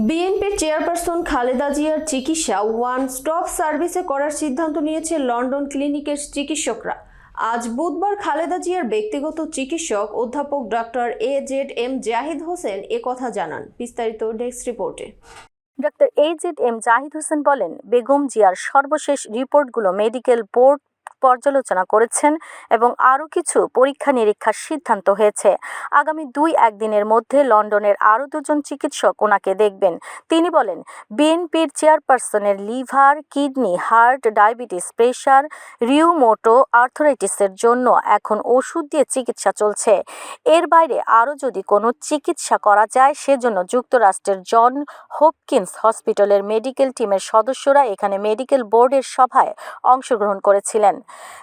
বিএনপির চেয়ারপারসন খালেদা জিয়ার চিকিৎসা ওয়ান স্টপ সার্ভিসে করার সিদ্ধান্ত নিয়েছে লন্ডন ক্লিনিকের চিকিৎসকরা। আজ বুধবার খালেদা জিয়ার ব্যক্তিগত চিকিৎসক অধ্যাপক doctor A Z M Zahid Hossain একথা জানান। বিস্তারিত ডেস্ক রিপোর্টে। Doctor A Z M Zahid Hossain বলেন, বেগম জিয়ার সর্বশেষ রিপোর্টগুলো মেডিকেল বোর্ড পর্যালোচনা করেছেন এবং আরও কিছু পরীক্ষা নিরীক্ষার সিদ্ধান্ত হয়েছে। আগামী দুই একদিনের মধ্যে লন্ডনের আরও দুজন চিকিৎসক ওনাকে দেখবেন। তিনি বলেন, বিএনপির চেয়ারপারসনের liver, kidney, heart, diabetes, pressure, rheumatoid, আর্থরাইটিসের জন্য এখন ওষুধ দিয়ে চিকিৎসা চলছে। এর বাইরে আরও যদি কোনো চিকিৎসা করা যায়, সেজন্য যুক্তরাষ্ট্রের জন হোপকিন্স হসপিটালের মেডিকেল টিমের সদস্যরা এখানে মেডিকেল বোর্ডের সভায় অংশগ্রহণ করেছিলেন।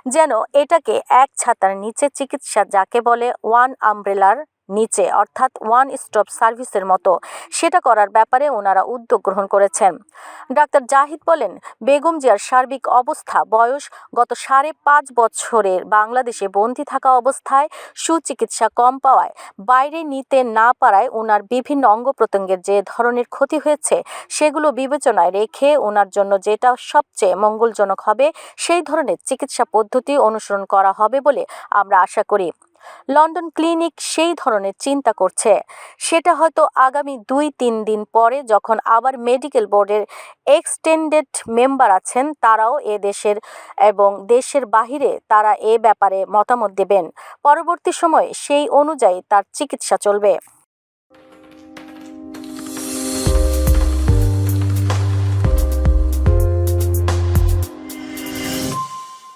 যেন এটাকে এক ছাতার নিচে চিকিৎসা যাকে বলে ওয়ান আমব্রেলার নিচে, অর্থাৎ ওয়ান স্টপ সার্ভিসের মতো। সেটা করার ব্যাপারে ওনারা উদ্যোগ গ্রহণ করেছেন। ডাক্তার জাহিদ বলেন, বেগম জিয়ার সার্বিক অবস্থা, বয়স গত সাড়ে পাঁচ বছরের বাংলাদেশে বন্দী থাকা অবস্থায় সুচিকিৎসা কম পাওয়ায়, বাইরে নিতে না পারায় ওনার বিভিন্ন অঙ্গ প্রত্যঙ্গের যে ধরনের ক্ষতি হয়েছে, সেগুলো বিবেচনায় রেখে ওনার জন্য যেটা সবচেয়ে মঙ্গলজনক হবে, সেই ধরনের চিকিৎসা পদ্ধতি অনুসরণ করা হবে বলে আমরা আশা করি। লন্ডন ক্লিনিক সেই ধরনের চিন্তা করছে। সেটা হয়তো আগামী দুই তিন দিন পরে যখন আবার মেডিকেল বোর্ডের এক্সটেন্ডেড মেম্বার আছেন, তারাও এ দেশের এবং দেশের বাহিরে তারা এ ব্যাপারে মতামত দেবেন। পরবর্তী সময় সেই অনুযায়ী তার চিকিৎসা চলবে।